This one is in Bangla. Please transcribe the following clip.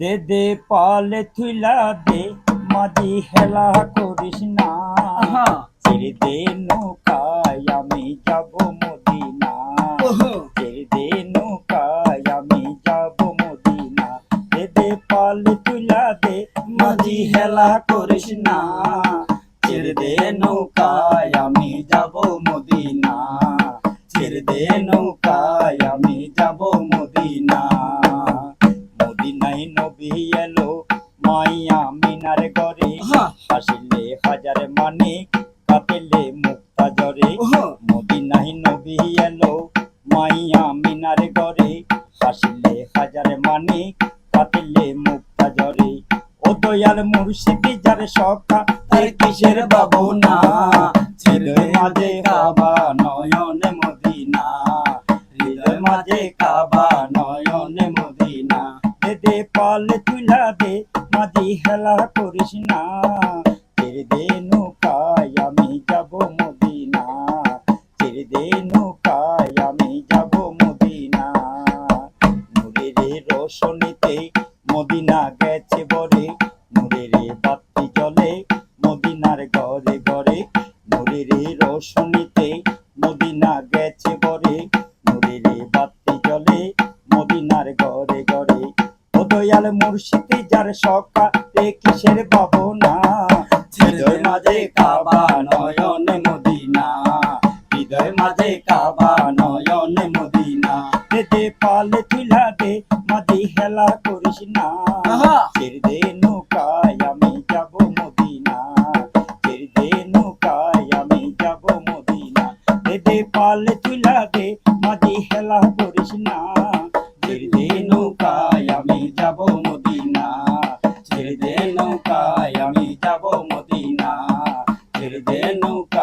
দে দে পালে থুইলা দে মাঝি হেলা করিস না। ছেড়ে দে নৌকায় আমি যাব মদিনা। ছেড়ে দে নৌকায় আমি যাব মদিনা। দে দে পালে থুইলা দে মাঝি হেলা করিস না। ছেড়ে দে নৌকায় আমি যাব মদিনা। ছেড়ে দে নৌকায় মদিনায় নবী এলো মাইয়া মিনার গরে হাসিলে হাজার মানে কাঁপিলে মুক্তা জরে ওহো। মদিনায় নবী এলো মাইয়া মিনার গরে হাসিলে হাজার মানে কাঁপিলে মুক্তা জরে ও দয়াল মুর্শিদি যার সখা তার কিসের বাবু না হৃদয় মাঝে কাবা নয়নে মদিনা। হৃদয় মাঝে কাবা নয়নে দে দে পালে তুলা দে মাঝি হেলা করিস না। ছেড়ে দে নৌকায়, আমি যাব মদিনা। ছেড়ে দে নৌকায়, আমি যাব মদিনা। নূরের রোশনীতে মদিনা গেছে বরে, নূরের বাতি জ্বলে মদিনার ঘরে ঘরে। নূরের রোশনীতে দয়াল মুর্শিদি যার সকা তে কিসের ভাবনা হৃদয় মাঝে কাবা নয়নে মদিনা। হৃদয় মাঝে কাবা নয়নে মদিনা। দে পালে তুলা দে মাঝি হেলা করিস না। দে নৌকায় আমি যাব মদিনা। দে নৌকায় আমি যাব মদিনা। দে পালে তুলা দে মাঝি হেলা করিস না। যে নৌকায় আমি যাব মদিনা যে নৌকা